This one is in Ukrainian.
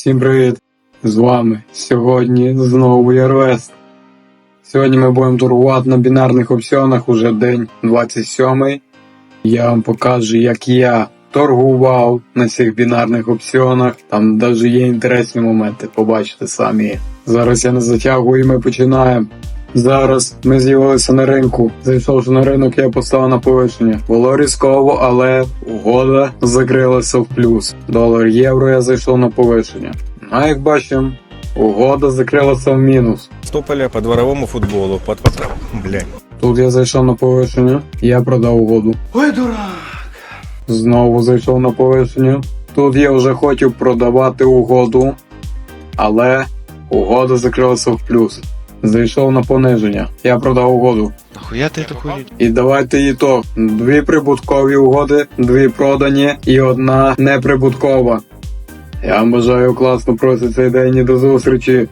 Всім привіт! З вами сьогодні знову Ярвест. Сьогодні ми будемо торгувати на бінарних опціонах уже день 27. Я вам покажу, як я торгував на цих бінарних опціонах. Там навіть є інтересні моменти, побачите самі. Зараз я не затягую і ми починаємо. Зараз ми з'явилися на ринку. Зайшовши на ринок, я поставив на повищення. Було різково, але угода закрилася в плюс. Долар євро я зайшов на повищення. А як бачимо, угода закрилася в мінус. Стополя по дворовому футболу. Под, под... Блядь. Тут я зайшов на повищення, я продав угоду. Ой, дурак. Знову зайшов на повищення. Тут я вже хотів продавати угоду, але угода закрилася в плюс. Зайшов на пониження. Я продав угоду. Нахуя ти эту хуйню? І давайте ітог. Дві прибуткові угоди, дві продані і одна неприбуткова. Я вам бажаю класно просить цей день і до зустрічі.